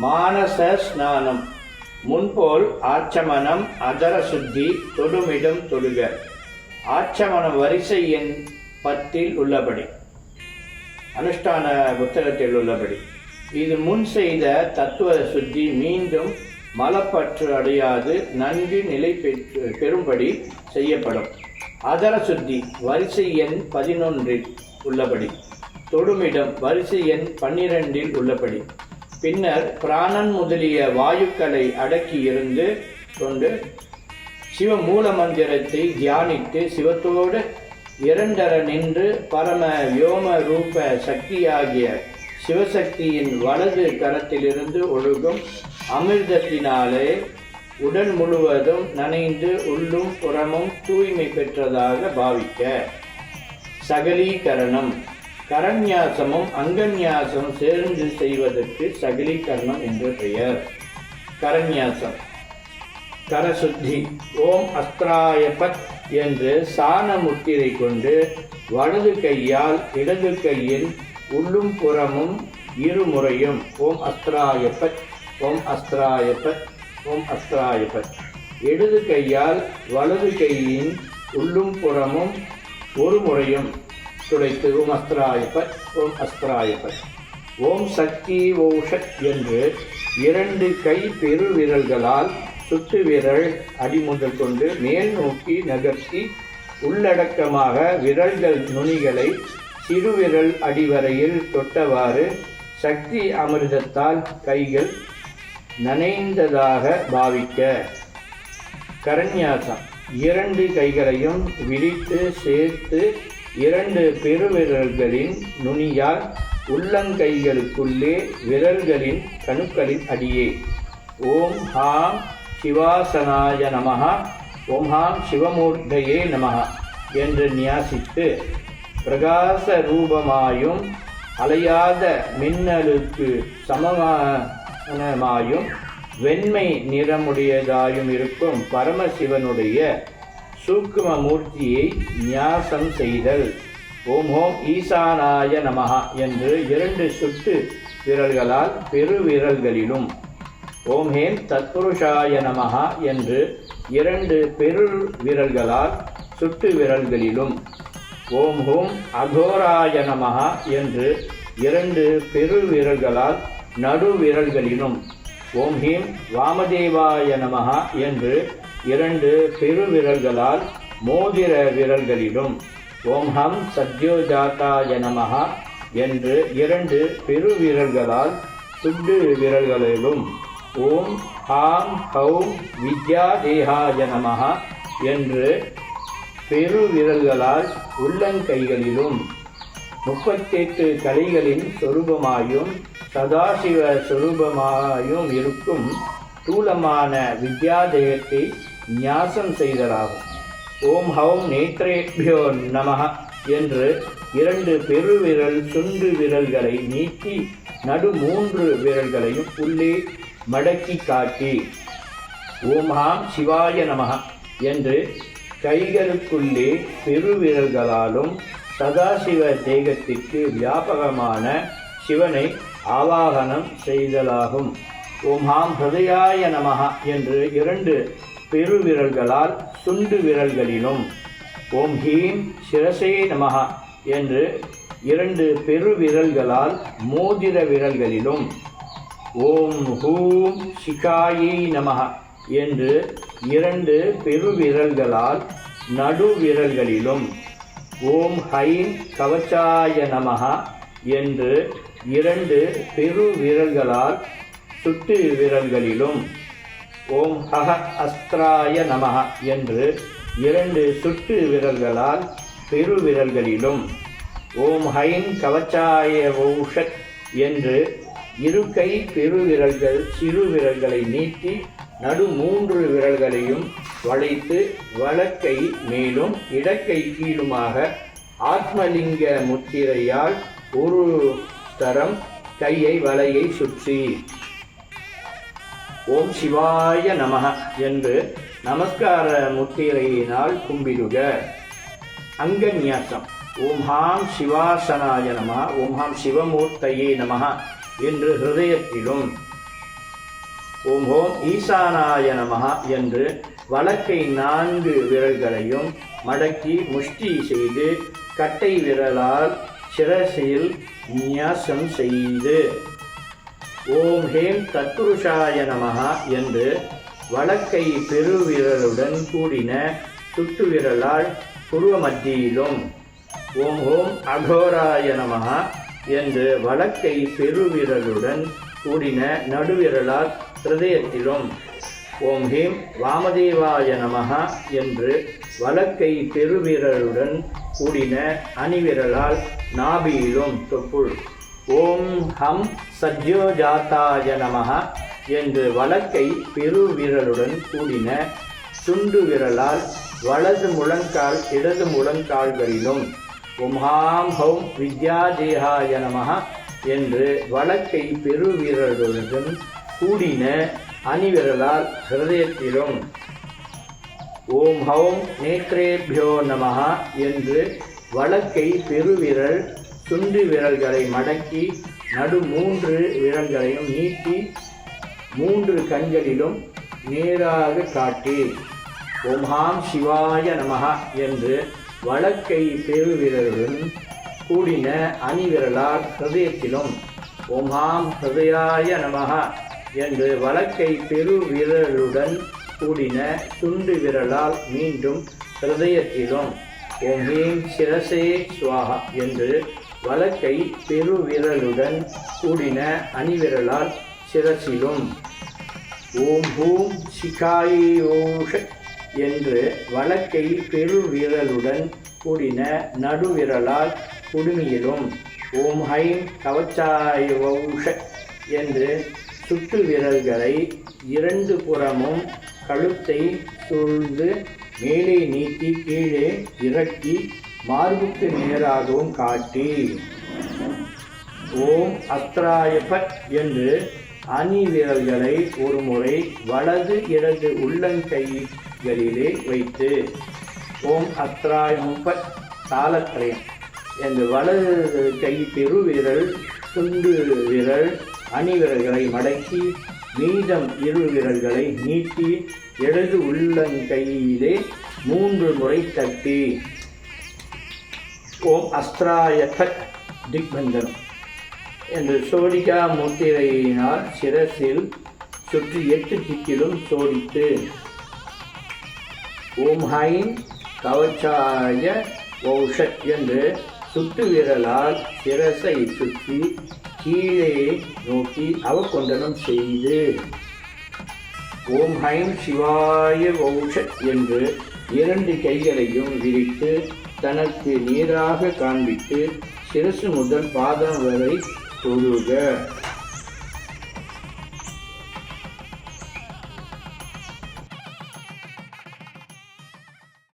மானச ஸ்நானம் முன்போல் ஆச்சமனம் அதர சுத்தி தொடுமிடம் தொடுக ஆச்சமனம் வரிசை எண் பத்தில் உள்ளபடி. அனுஷ்டான புத்தகத்தில் உள்ளபடி. இது முன் செய்த தத்துவ சுத்தி மீண்டும் மலப்பற்று அடையாது நன்கு நிலை பெற்று பெறும்படி செய்யப்படும். அதர சுத்தி வரிசை எண் பதினொன்றில் உள்ளபடி. தொடுமிடம் வரிசை எண் பன்னிரெண்டில் உள்ளபடி. பின்னர் பிராணன் முதலிய வாயுக்களை அடக்கி இருந்து கொண்டு சிவ மூல மந்திரத்தை தியானித்து சிவத்தோடு இரண்டர நின்று பரம வியோம ரூப சக்தியாகிய சிவசக்தியின் வலது கரத்திலிருந்து ஒழுகும் அமிர்தத்தினாலே உடல் முழுவதும் நனைந்து உள்ளும் புறமும் தூய்மை பெற்றதாக பாவிக்க சகலீகரணம். கரண்யாசமும் அங்கன்யாசமும் சேர்ந்து செய்வதற்கு சகலீகரணம் என்று பெயர். கரண்யாசம் கரசுத்தி ஓம் அஸ்திராயபத் என்று சாண முத்திரை கொண்டு வலது கையால் இடது கையில் உள்ளும் புறமும் இருமுறையும் ஓம் அஸ்திராயபத் ஓம் அஸ்திராயபத் ஓம் அஸ்திராயபத். இடது கையால் வலது கையின் உள்ளும் புறமும் ஒரு முறையும் துடைத்து ஓம் அஸ்திராயபத் ஓம் அஸ்திராயபத் ஓம் சக்தி ஓஷத் என்று இரண்டு கை பெரு விரல்களால் சுட்டு விரல் அடிமுதல் கொண்டு மேல் நோக்கி நகர்த்தி உள்ளடக்கமாக விரல்கள் நுனிகளை சிறுவிரல் அடிவரையில் தொட்டவாறு சக்தி அமிர்தத்தால் கைகள் நனைந்ததாக பாவிக்க. கரண்யாசம் இரண்டு கைகளையும் விரித்து சேர்த்து இரண்டு பெருவிரல்களின் நுனியால் உள்ளங்கைகளுக்குள்ளே விரல்களின் கணுக்களின் அடியே. ஓம் ஹாம் சிவாசனாய நமஹ ஓம் ஹாம் சிவமூர்த்தையே நமஹ என்று நியாசித்து பிரகாச ரூபமாயும் அலையாத மின்னலுக்கு சமமானமாயும் வெண்மை நிறமுடையதாயும் இருக்கும் பரமசிவனுடைய சூக்கும மூர்த்தியை நியாசம் செய்தல். ஓம் ஓம் ஈசானாய நமஹா என்று இரண்டு சுட்டு விரல்களால் பெரு விரல்களிலும். ஓம் ஹேம் தத்புருஷாய நமஹா என்று இரண்டு பெரு விரல்களால் சுட்டு விரல்களிலும். ஓம் ஹோம் அகோராய நமஹா என்று இரண்டு பெரு விரல்களால் நடுவிரல்களிலும் ஓம் ஹீம் வாமதேவாய நமஹா என்று இரண்டு பெரு விரல்களால் மோதிர விரல்களிலும் ஓம் ஹம் சத்யோஜாதாய நமஹா என்று இரண்டு பெரு விரல்களால் சுட்டு விரல்களிலும் ஓம் ஹாம் ஹௌம் வித்யா தேகாய நமஹா என்று பெரு விரல்களால் உள்ளங்கைகளிலும் முப்பத்தெட்டு கலைகளின் சொரூபமாயும் சதாசிவ சொரூபமாயும் இருக்கும் ஸ்தூலமான வித்யாதேயத்தை நியாசம் செய்தலாகும் ஓம் ஹௌம் நேத்ரேபியோ நமஹ என்று இரண்டு பெருவிரல் சுண்டு விரல்களை நீக்கி நடு மூன்று விரல்களையும் உள்ளே மடக்கி காட்டி ஓம் ஹாம் சிவாய நமஹ என்று கைகளுக்குள்ளே பெருவிரல்களாலும் சதாசிவ தேகத்திற்கு வியாபகமான சிவனை ஆவாகனம் செய்தலாகும். ஓம் ஹாம் ஹிருதயாய நமஹ என்று இரண்டு பெருவிரல்களால் சுண்டு விரல்களிலும் ஓம் ஹீம் சிரசே நமகா என்று இரண்டு பெருவிரல்களால் மோதிர விரல்களிலும் ஓம் ஹூம் சிகாயை நமக என்று இரண்டு பெருவிரல்களால் நடுவிரல்களிலும் ஓம் ஹைம் கவச்சாய நமக என்று இரண்டு பெரு விரல்களால் சுட்டு விரல்களிலும் ஓம் ஹஹ அஸ்திராய நமக என்று இரண்டு சுட்டு விரல்களால் பெரு விரல்களிலும் ஓம் ஹைம் கவச்சாய ஓஷத் என்று இரு கை பெருவிரல்கள் சிறு விரல்களை நீட்டி நடு மூன்று விரல்களையும் வளைத்து வலக்கை மேலும் இடக்கை கீழுமாக ஆத்மலிங்க முத்திரையால் ஒரு தரம் கையை வலையை சுற்றி. ஓம் சிவாய நமக என்று நமஸ்கார முத்திரையினால் கும்பிடுக. அங்கநியாசம் ஓம் ஹாம் சிவாசனாய நம ஓம் ஹாம் சிவமூர்த்தையே நம என்று ஹிருதயத்திலும். ஓம் ஹோம் ஈசானாய நம என்று வழக்கை நான்கு விரல்களையும் மடக்கி முஷ்டி செய்து கட்டை விரலால் சிரசில் நியாசம் செய்து. ஓம் ஹேம் தத்புருஷாய நமகா என்று வழக்கை பெருவிரலுடன் கூடின சுட்டு விரலால் புருவ மத்தியிலும் ஓம் ஓம் அகோராய நமகா என்று வழக்கை பெருவிரலுடன் கூடின நடுவிரலால் ஹிருதயத்திலும் ஓம் ஹீம் வாமதேவாய நமகா என்று வழக்கை பெருவிரலுடன் கூடின அணிவிரலால் நாபியிலும் தொப்புள். ஓம் ஹம் சத்யோஜாத்தாய நமஹ என்று வலக்கை பெருவிரலுடன் கூடின சுண்டு விரலால் வலது முழங்கால் இடது முழங்கால்களிலும் உம்ஹாம் ஹௌம் வித்யாதேகாய நமஹ என்று வலக்கை பெருவிரலுடன் கூடின அணிவிரலால் ஹிருதயத்திலும் ஓம் ஹௌம் நேத்ரேபியோ நமஹ என்று வலக்கை பெருவிரல் சுண்டு விரல்களை மடக்கி நடு மூன்று விரல்களையும் நீட்டி மூன்று கண்களிலும் நேராக காட்டி ஓம் ஹாம் சிவாய நமகா என்று வலக்கை பெருவிரலுடன் கூடின அணிவிரலால் ஹிருதயத்திலும் ஓம் ஹாம் ஹிருதயாய என்று என்று பெரு பெருவிரலுடன் கூடின துண்டு விரலால் மீண்டும் ஹிருதயத்திலும் ஓம் ஹீம் சிரசே சுவாகா என்று வழக்கை பெருவிரலுடன் கூடின அணிவிரலால் சிரசிலும் ஓம் ஹூம் சிகாயோஷ என்று வழக்கை பெருவிரலுடன் கூடின நடுவிரலால் குடுமியிலும் ஓம் ஹைம் கவச்சாயோஷ என்று சுட்டு விரல்களை இரண்டு புறமும் கழுத்தை சூழ்ந்து மேலே நீட்டி கீழே இறக்கி மார்புக்கு நேராகவும் காட்டி ஓம் அஸ்திராயபட் என்று அணி விரல்களை ஒரு முறை வலது இடது உள்ளங்கைகளிலே வைத்து ஓம் அஸ்திராயம்பட் தாளத்திரயம் என்று வலது கை பெருவிரல் துண்டு விரல் அணி விரல்களை மடக்கி மீதம் இரு விரல்களை நீட்டி இடது உள்ளங்கையிலே மூன்று முறை தட்டி ஓம் அஸ்திராயத் திக்பந்தனம் என்று சோடிகா முத்திரையினால் சிரசில் சுற்றி எட்டு திக்கிலும் சோடித்து ஓம் ஹைம் கவச்சாய வௌஷத் என்று சுட்டு விரலால் சிரசை சுற்றி கீழே நோக்கி அவக்கொண்டனம் செய்து ஓம் ஹைம் சிவாய வௌஷத் என்று இரண்டு கைகளையும் விரித்து தனக்கு நீராக காண்பித்து சிரசு முதல் பாதம் வரை தொழுக.